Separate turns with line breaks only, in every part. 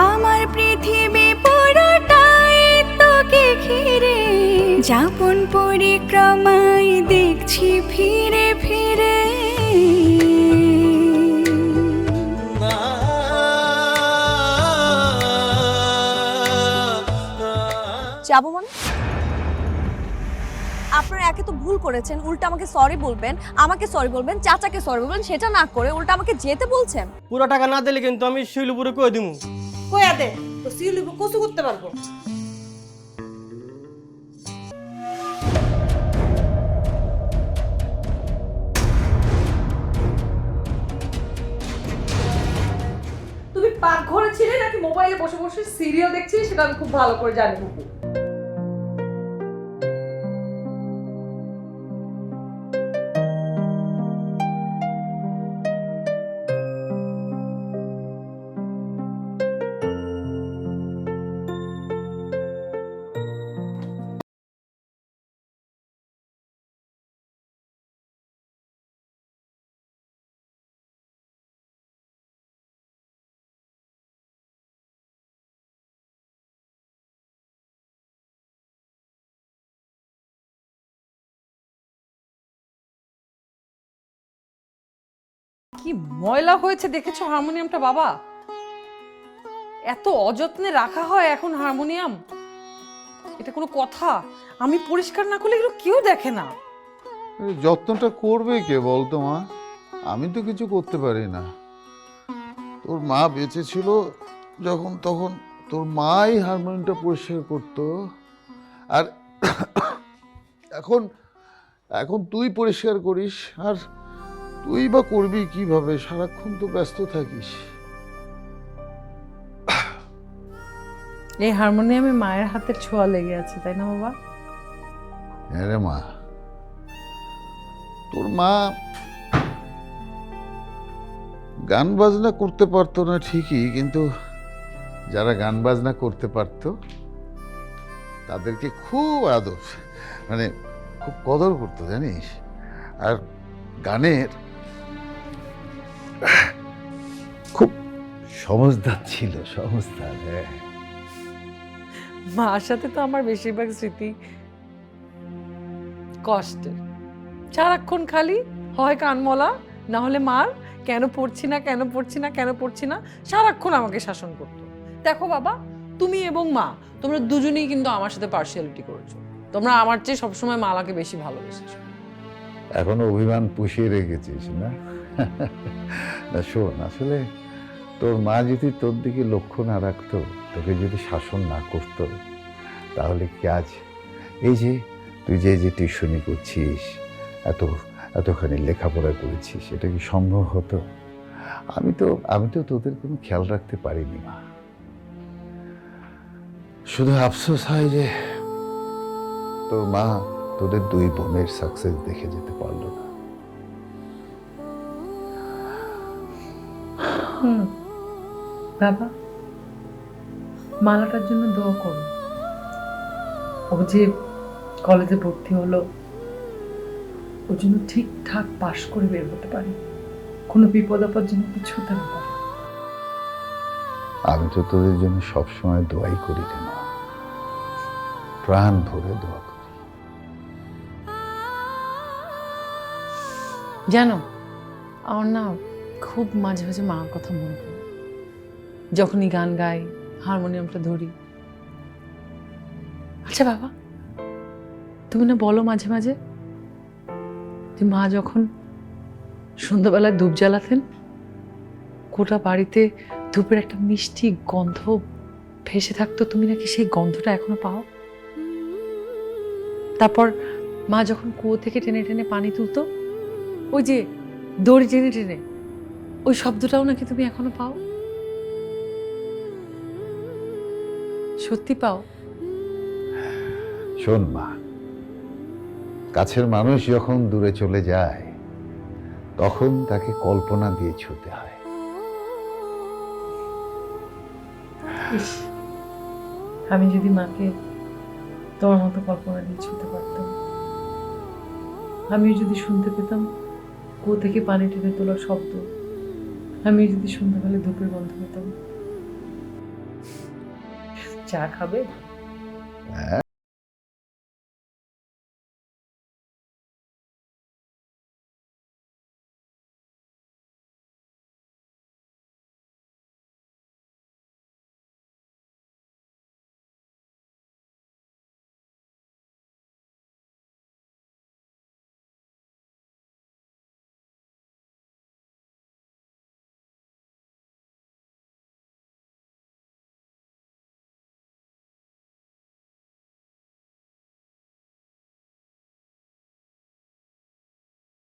আমার পৃথিবী পুরোটাই তোকে ঘিরে। যাপন পরিক্রমায় দেখছি ফিরে ফিরে।
যাব মানে? আপনারা একে তো ভুল করেছেন উল্টা আমাকে সরি বলবেন আমাকে সরি বলবেন চাচাকে সরি বলবেন সেটা না করে উল্টা আমাকে যেতে বলছেন।
পুরো টাকা না দিলে কিন্তু আমি শিলুপুরে কয়ে দিমু?
কয়া দে, তো করতে পারব। তুমি পাকঘরে ছিলে নাকি মোবাইলে বসে বসে সিরিয়াল দেখছিলে, সেটা আমি খুব ভালো করে জানি কি ময়লা হয়েছে দেখেছ হারমোনিয়ামটা, বাবা? এত অযত্নে রাখা হয় এখন হারমোনিয়াম? এটা কোনো কথা? আমি পরিষ্কার না করলে এগুলো কেউ দেখে না।
যত্নটা করবে কে বলতো মা? আমি তো কিছু করতে পারি না। তোর মা বেঁচে ছিল যখন তখন তোর মাই হারমোনিয়ামটা পরিষ্কার করতো। আর এখন এখন তুই পরিষ্কার করিস, আর তুই বা করবি কীভাবে? সারাক্ষণ তো ব্যস্ত থাকিস।
এই হারমোনিয়ামে মায়ের হাতের ছোঁয়া লেগে আছে তাই না বাবা?
হ্যাঁ রে মা। তোর মা গান বাজনা করতে পারতো না ঠিকই কিন্তু যারা গান বাজনা করতে পারতো তাদেরকে খুব আদর মানে খুব কদর করতো জানিস? আর গানের খুব সমজদার ছিল সমজদার হ্যাঁ।
মার সাথে তো আমার বেশিরভাগ স্মৃতি কষ্টের। সারাক্ষণ খালি হয় কানমলা না হলে মার কেন পড়ছি না কেন পড়ছি না কেন পড়ছি না সারাক্ষণ আমাকে শাসন করতো। দেখো বাবা তুমি এবং মা তোমরা দুজনেই কিন্তু আমার সাথে পার্সিয়ালিটি করেছ। তোমরা আমার চেয়ে সবসময় মালাকে বেশি ভালোবেসেছো।
এখনও অভিমান পুষিয়ে রেখেছিস না? না, শোন, আসলে তোর মা যদি তোর দিকে লক্ষ্য না রাখতো, তোকে যদি শাসন না করতো, তাহলে কি আজ? এই যে, তুই যে যে টিউশনি করছিস, এত, এতখানি লেখাপড়া করেছিস, এটা কি সম্ভব হতো? আমি তো আমি তো তোদের কোনো খেয়াল রাখতে পারিনি, মা। শুধু আফসোস হয় যে, তোর মা তোদের দুই বোনের সাকসেস দেখে যেতে পারল না।
হুম বাবা মালাটার জন্য দোয়া করো ও যে কলেজে ভর্তি হলো ওর জন্য ঠিকঠাক পাশ করে বের হতে পারে। কোনো বিপদ আপদ যেন কিছু হতে না পারে।
আমি তো তোদের জন্য সবসময় দোয়াই করি রে মা। প্রাণ ভরে দোয়া করি।
জানো আমার না খুব মাঝে মাঝে মার কথা মনে পড়ে। যখনই গান গাই, হারমোনিয়ামটা ধরি। আচ্ছা বাবা, তুমি না বলো মাঝে মাঝে যে মা যখন সন্ধ্যাবেলায় ধূপ জ্বালাতেন, গোটা বাড়িতে ধূপের একটা মিষ্টি গন্ধ ভেসে থাকতো। তুমি নাকি সেই গন্ধটা এখনও পাও? তারপর মা যখন কুয়ো থেকে টেনে টেনে পানি তুলতো, ওই যে দড়ি টেনে টেনে ওই শব্দটাও নাকি তুমি এখনও পাও?
সত্যি পাও?
শোন মা কাছের মানুষ যখন দূরে চলে যায় তখন তাকে কল্পনা দিয়ে ছুতে হয়।
আমি যদি মাকে তোমার মতো কল্পনা দিয়ে ছুতে পারতাম আমি যদি শুনতে পেতাম কো থেকে পানি টেনে তোলার শব্দ। আমি যদি সন্ধ্যাবেলা ধূপের গন্ধ পেতাম চা খাবে? আসছি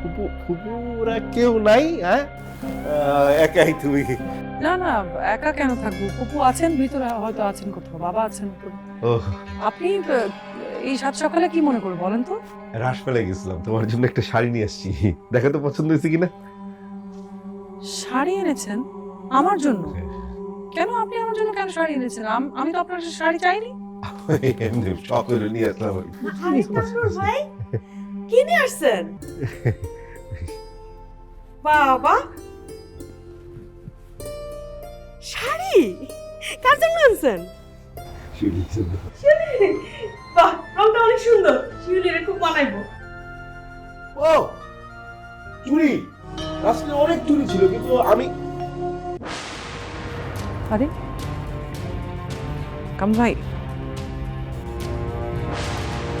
ফুপু ফুপুরা কেউ নাই হ্যাঁ একাই তুমি
না না একা কেন থাকব পপু আছেন ভিতরে হয়তো আছেন কোথাও বাবা আছেন
ও
আপনি এই সাত সকালে কি মনে করে বলেন তো
রাস পেলে গেছিলাম তোমার জন্য একটা শাড়ি নিয়ে আসছি দেখা তো পছন্দ হয়েছে কিনা
শাড়ি এনেছেন? আমার জন্য কেন আপনি আমার জন্য কেন শাড়ি এনেছেন? আম- আমি তো আপনার শাড়ি চাইনি
এমনি শখ করে নিয়ে আসলাম কি।
কিনে আসছেন? বাবা! শাড়ি! কার জন্য আনছেন? বাহ রংটা অনেক সুন্দর। শিউলির খুব বানাইবো।
ও চুড়ি! আসলে অনেক চুড়ি ছিল কিন্তু আমি
আরে কাম ভাই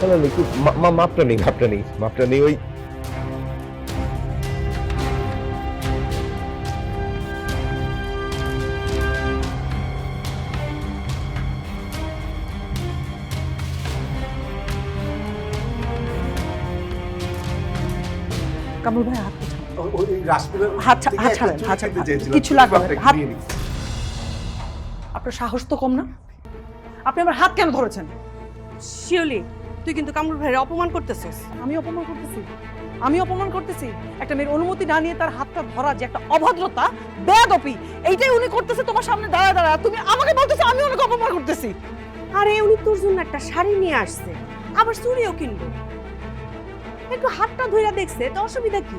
না, না, একটু মা- মা- মাপটা নেই মাপটা নেই মাপটা নেই ওই
ভাই হাত। কিছু লাগবে হাত- আপনার সাহস তো কম না? আপনি আমার হাত কেন ধরেছেন?
শিউলি তুই কিন্তু কামরুল ভাইয়ের অপমান করতেছিস।
আমি অপমান করতেছি? আমি অপমান করতেছি? একটা মেয়ের অনুমতি না নিয়ে তার হাতটা ধরা যে একটা অভদ্রতা বেয়াদপি এইটাই উনি করতেছে তোমার সামনে দাঁড়া দাঁড়া তুমি আমাকে বলতেছো আমি ওনাকে অপমান করতেছি।
আরে উনি তোর জন্য একটা শাড়ি নিয়ে আসছে। আবার চুড়িও কিনবো। একটু হাতটা ধইরা দেখছে তো অসুবিধা কি?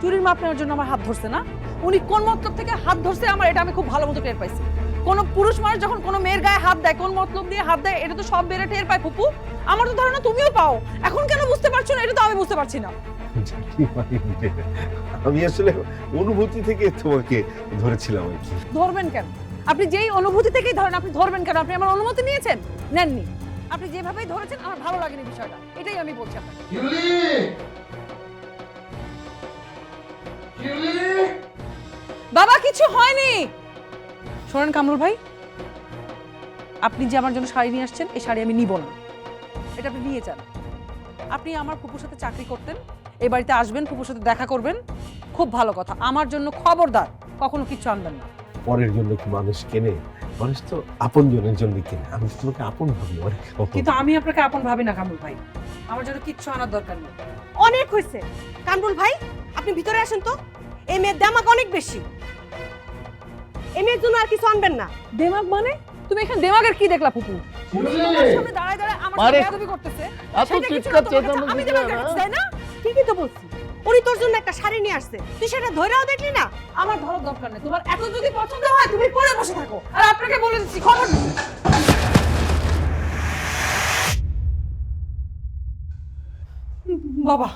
চুরির মাপ নেওয়ার জন্য আমার হাত ধরছে না। উনি কোন মতলব থেকে হাত ধরছে আমার এটা আমি খুব ভালো মতো টের পাইছি। কোন পুরুষ মানুষ যখন কোনো মেয়ের গায়ে হাত দেয় কোন মতলব দিয়ে হাত দেয় এটা তো সব বেড়ে টের পায় ফুপু। আমার তো ধারণা তুমিও পাও। এখন কেন বুঝতে পারছ না? এটা তো আমি বুঝতে পারছি না।
আমি আসলে অনুভূতি থেকে তোমাকে ধরেছিলাম আর কি।
ধরবেন কেন? আপনি যেই অনুভূতি থেকেই ধরেন আপনি ধরবেন কেন? আপনি আমার অনুমতি নিয়েছেন? নেননি। আপনি যেভাবেই ধরেছেন আমার ভালো লাগেনি বিষয়টা। এটাই আমি বলছি আপনাকে। বাবা কিছু হয়নি! শোনেন কামরুল ভাই আপনি যে আমার জন্য শাড়ি নিয়ে আসছেন এই শাড়ি আমি নিব না। এটা আপনি নিয়ে যান। আপনি আমার ফুপুর সাথে চাকরি করতেন এই বাড়িতে আসবেন ফুপুর সাথে দেখা করবেন খুব ভালো কথা। আমার জন্য খবরদার কখনো কিছু আনবেন না।
পরের জন্য কি মানুষ কেনে? মানুষ তো আপন জনের জন্য কেনে। আমি তো তোমাকে আপন ভাবি অনেক
কিন্তু আমি আপনাকে আপন ভাবি না কামরুল ভাই। আমার জন্য কিচ্ছু আনার দরকার নেই।
অনেক হয়েছে। কামরুল ভাই আপনি ভিতরে আসেন তো। এই মেয়ের দামাক অনেক বেশি। এই মেয়ের জন্য আর কিছু আনবেন না।
দেমাগ মানে? তুমি এখানে দেমাগের কি দেখলা ফুপু? সামনে দাঁড়ায় দাঁড়ায় আমার সাথে বেয়াদবি করতেছে।
এত
সেটা কিছু না
চিৎকার
তোমার আমি
করে
দেমাগ
না।
দেখাচ্ছি, তাই না?
ঠিকই তো বলছি। উনি তোর জন্য একটা শাড়ি নিয়ে আসছে। তুই সেটা ধরেও দেখলি না?
আমার ধরার দরকার নেই। তোমার এত যদি পছন্দ হয় তুমি পরে বসে থাকো। আর আপনাকে বলে দিচ্ছি খবর বাবা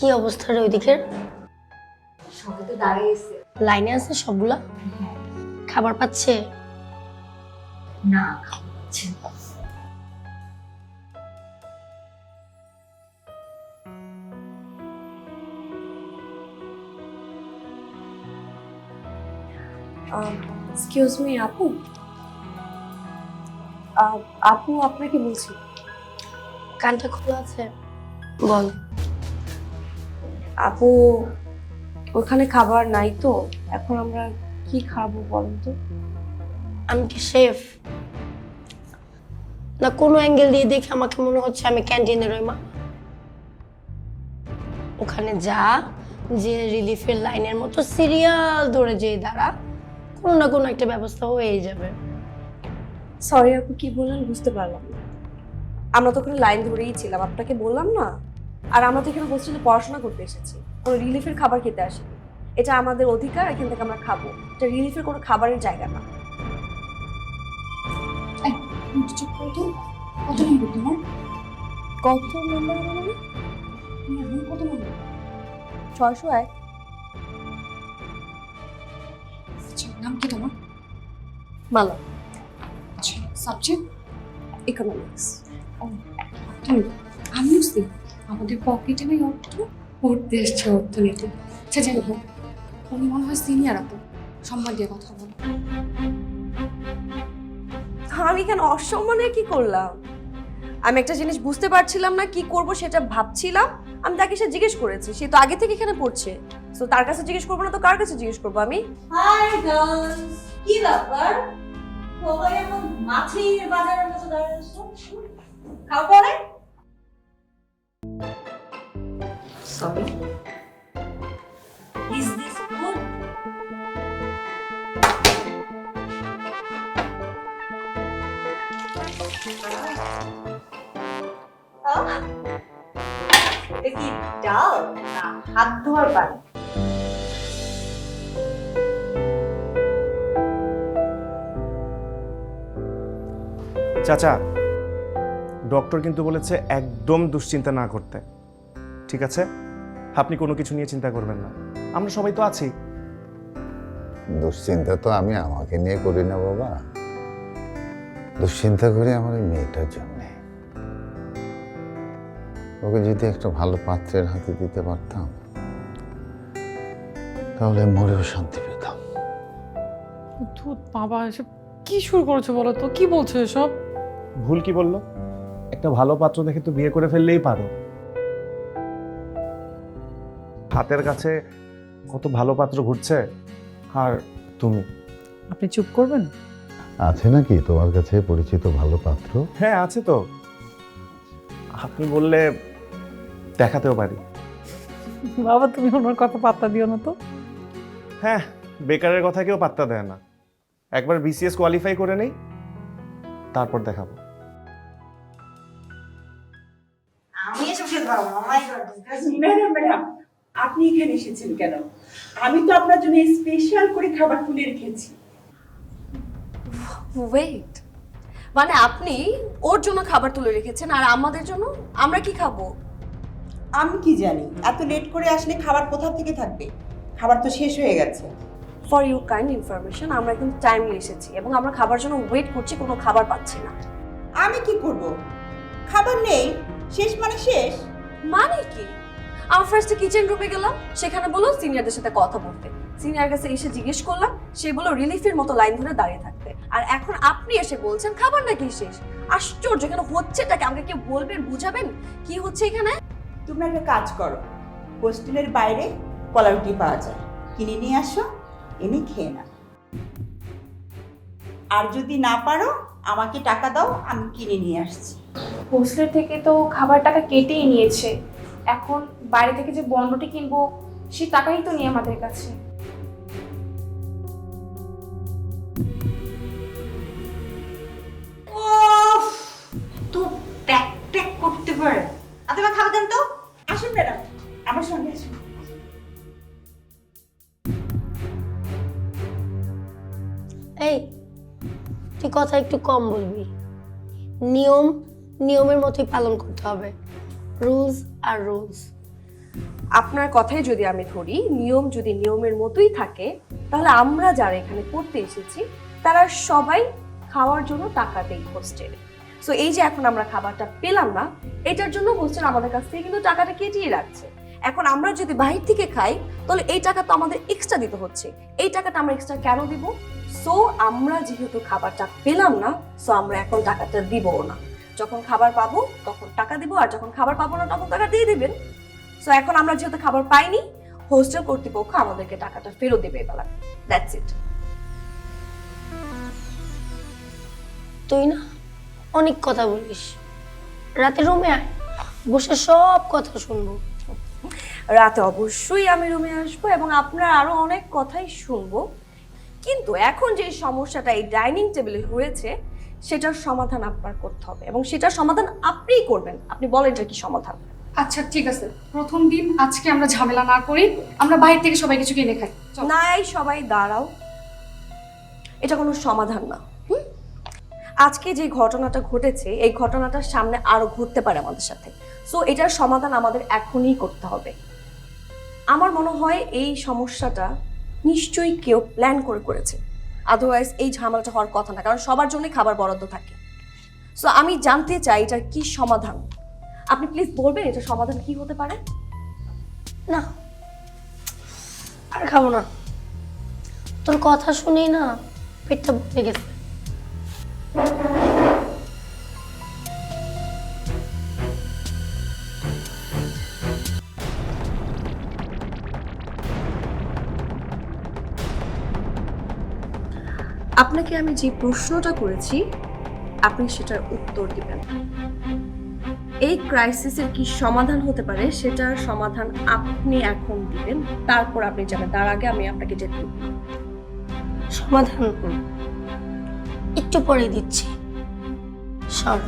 কি অবস্থা রে ওইদিকের লাইনে আছে সবগুলা? খাবার পাচ্ছে?
না
এক্সকিউজ মি আপু? আপু আপনাকে বলছি।
কানটা খোলা আছে? বল।
আপু ওখানে খাবার নাই তো এখন আমরা কি খাব বলেন তো?
আমি কি শেফ না কোনো অ্যাঙ্গেল দিয়ে দেখে আমাকে মনে হচ্ছে আমি ক্যান্টিনের ওই মা। ওখানে যা যে রিলিফের লাইনের মতো সিরিয়াল ধরে যেই দাঁড়া কোনো না কোনো একটা ব্যবস্থা হয়ে যাবে।
সরি আপু কি বললেন? বুঝতে পারলাম আমরা তো ওখানে লাইন ধরেই ছিলাম আপনাকে বললাম না? আর আমরা তো এখানে বলছি যে পড়াশোনা করতে এসেছি। কোনো রিলিফের খাবার খেতে আসিনি। এটা আমাদের অধিকার এখান থেকে আমরা খাব। এটা রিলিফের কোনো খাবারের জায়গা না।
কত নম্বর তোমার?
কত নম্বর বলুন
কত নম্বর
ছয়শো এক।
আচ্ছা নাম কি তোমার?
মালা।
আচ্ছা সাবজেক্ট
ইকোনমিক্স
তুমি আমিও সেম আমাদের পকেটে নেই অর্থ? পড়তে এসছে অর্থনীতি। সে যাই হোক। উনি মনে হয় সিনিয়র আপু সম্মান দিয়ে কথা বলো।
আমি কেন অসম্মানে কি করলাম? আমি একটা জিনিস বুঝতে পারছিলাম না কি করব সেটা ভাবছিলাম। আমি তাকে সে জিজ্ঞেস করেছি সে তো আগে থেকে এখানে পড়ছে। তো তার কাছে জিজ্ঞেস করব না তো কার কাছে জিজ্ঞেস করব আমি?
হাই গার্লস কি ব্যাপার? সবাই এখন মাছের বাজারের মতো দাঁড়িয়ে আছো খাও পরে। সরি ইজ দিস গুড কি ডাল না হাত ধোয়ার পানি
চাচা ডক্টর কিন্তু বলেছে একদম দুশ্চিন্তা না করতে। ঠিক আছে? আপনি কোনো কিছু নিয়ে চিন্তা করবেন না। আমরা সবাই তো আছি।
দুশ্চিন্তা তো আমি আমাকে নিয়ে করি না বাবা। দুশ্চিন্তা করি আমার এই মেয়েটার জন্যে। ওকে যদি একটা ভালো পাত্রের হাতে দিতে পারতাম তাহলে মরেও শান্তি পেতাম।
ধুত বাবা এসব কি শুরু করেছ বলো তো? কি বলছো এসব?
ভুল কি বলল? একটা ভালো পাত্র দেখে তো বিয়ে করে ফেললেই পারো। হাতের কাছে কত ভালো পাত্র ঘুরছে। আর তুমি?
আপনি চুপ করবেন?
আছে নাকি তোমার কাছে পরিচিত ভালো পাত্র?
হ্যাঁ আছে তো। আপনি বললে দেখাতেও পারি।
বাবা তুমি ওনার কথা পাত্তা দিও না তো।
হ্যাঁ বেকারের কথা কেউ পাত্তা দেয় না। একবার বিসিএস কোয়ালিফাই করে নেই তারপর দেখাবো।
আমি এসব খেতে পারব
আপনি এখানে এসেছেন কেন? আমি তো আপনার জন্য স্পেশাল করে খাবার তুলে রেখেছি।
ওয়েট মানে আপনি ওর জন্য খাবার তুলে রেখেছেন আর আমাদের জন্য? আমরা কি খাব?
আমি কি জানি? এত লেট করে আসলে খাবার কোথা থেকে থাকবে? খাবার তো শেষ হয়ে গেছে।
ফর ইউর কাইন্ড ইনফরমেশন আমরা কিন্তু টাইমলি এসেছি এবং আমরা খাবার জন্য ওয়েট করছি কোনো খাবার পাচ্ছি না।
আমি কি করব? খাবার নেই শেষ মানে শেষ?
মানে কি? আমার ফার্স্টে কিচেন রুমে গেলাম সেখানে বলল সিনিয়রদের সাথে কথা বলতে। সিনিয়র কাছে এসে জিজ্ঞেস করলাম সে বলল রিলিফের মতো লাইন ধরে দাঁড়িয়ে থাকতে। আর এখন আপনি এসে বলছেন খাবার নাকি শেষ? আশ্চর্য এখানে হচ্ছেটাকে আমাকে কেউ বলবেন বুঝাবেন? কি হচ্ছে এখানে?
তোমরা একটা কাজ করো হোস্টেলের বাইরে কলা রুটি পাওয়া যায়। কিনে নিয়ে আসো এনে খেয়ে নাও। আর যদি না পারো আমাকে টাকা দাও আমি কিনে নিয়ে আসছি।
হোস্টেল থেকে তো খাবার টাকা কেটেই নিয়েছে। এখন বাইরে থেকে যে বন্ডটি কিনবো সেই টাকাই তো নিয়ে আমাদের কাছে।
তো করতে পারে। আপনারা খাবার দেন তো। আসুন ম্যাডাম আমার সঙ্গে আসুন।
এই তুই কথা একটু কম বলবি। নিয়ম নিয়মের মতোই পালন করতে হবে। রুলস আর রুলস।
আপনার কথাই যদি আমি ধরি, নিয়ম যদি নিয়মের মতোই থাকে, তাহলে আমরা যারা এখানে পড়তে এসেছি, তারা সবাই খাওয়ার জন্য টাকা দেই হোস্টেলে। সো এই যে এখন আমরা খাবারটা পেলাম না, এটার জন্য হোস্টেল আমাদের কাছ থেকে কিন্তু টাকাটা কেটিয়ে রাখছে। এখন আমরা যদি বাহির থেকে খাই, তাহলে এই টাকা তো আমাদের এক্সট্রা দিতে হচ্ছে। এই টাকাটা আমরা এক্সট্রা কেন দিব? সো আমরা যেহেতু খাবারটা পেলাম না সো আমরা এখন টাকাটা দিবও না। যখন খাবার পাবো, তখন টাকা দিব, আর যখন খাবার পাবো না, তখন টাকা দিয়ে দিবেন। সো এখন আমরা যেহেতু খাবার পাইনি হোস্টেল কর্তৃপক্ষ আমাদেরকে টাকাটা ফেরত দেবে এবেলা দ্যাটস ইট
তুই না অনেক কথা বলিস। রাতে রুমে আয় বসে সব কথা শুনব।
রাতে অবশ্যই আমি রুমে আসব এবং আপনার আরও অনেক কথাই শুনব। কিন্তু এখন যে সমস্যাটা এই ডাইনিং টেবিলে হয়েছে সেটার সমাধান আপনার করতে হবে এবং সেটার সমাধান আপনিই করবেন। আপনি বলেন এটা কি সমাধান?
আচ্ছা ঠিক আছে। প্রথম দিন আজকে আমরা ঝামেলা না করি আমরা বাইরে থেকে সবাই কিছু কিনে খাই।
নাই, সবাই দাঁড়াও। এটা কোনো সমাধান না? আজকে যে ঘটনাটা ঘটেছে, এই ঘটনাটার সামনে আরও ঘটতে পারে আমাদের সাথে। সো এটার সমাধান আমাদের এখনই করতে হবে। আমার মনে হয় এই সমস্যাটা নিশ্চয়ই কেউ প্ল্যান করে করেছে। আদারওয়াইজ এই ঝামেলাটা হওয়ার কথা না, কারণ সবার জন্যই খাবার বরাদ্দ থাকে। সো আমি জানতে চাই এটার কি সমাধান। আপনি প্লিজ বলবেন এটা সমাধান কি হতে পারে?
না। আর খাব না। তোর কথা শুনেই না পেটটা ভরে গেছে।
আপনাকে আমি যে প্রশ্নটা করেছি আপনি সেটার উত্তর দিবেন। এই ক্রাইসিসের কি সমাধান হতে পারে সেটার সমাধান আপনি এখন দিবেন, তারপর আপনি যাবেন। তার আগে আমি আপনাকে যেতে সমাধান
সমাধান একটু পরে দিচ্ছি। সর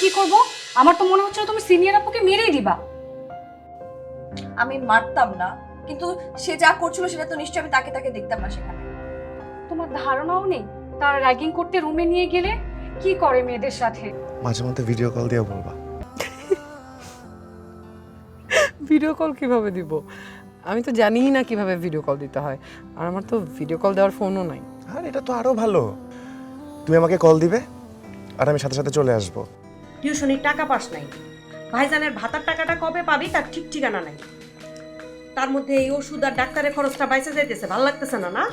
কি করব? আমার তো মনে হচ্ছে তুমি সিনিয়র আপুকে মেরেই দিবা।
আমি মারতাম না কিন্তু সে যা করছিল সেটা তো নিশ্চয়ই আমি তাকে তাকে দেখতাম না সেখানে।
তোমার ধারণাও নেই? তার র্যাগিং করতে রুমে নিয়ে গেলে কি করে মেয়েদের সাথে?
মাঝে মধ্যে ভিডিও কল দিয়ে বলবা।
ভিডিও কল কীভাবে দিব? আমি তো জানিই না কীভাবে ভিডিও কল দিতে হয়। আর আমার তো ভিডিও কল দেওয়ার ফোনও নাই।
আর এটা তো আরও ভালো। তুমি আমাকে কল দিবে আর আমি সাথে সাথে চলে আসব।
টিউশনির টাকা পাস নাই। ভাইজানের ভাতার টাকাটা কবে পাবি তার ঠিক ঠিকানা নাই। তার মধ্যে এই ওষুধ আর ডাক্তারের খরচটা বাইসে যাইতেছে, ভালো লাগতেছে না না?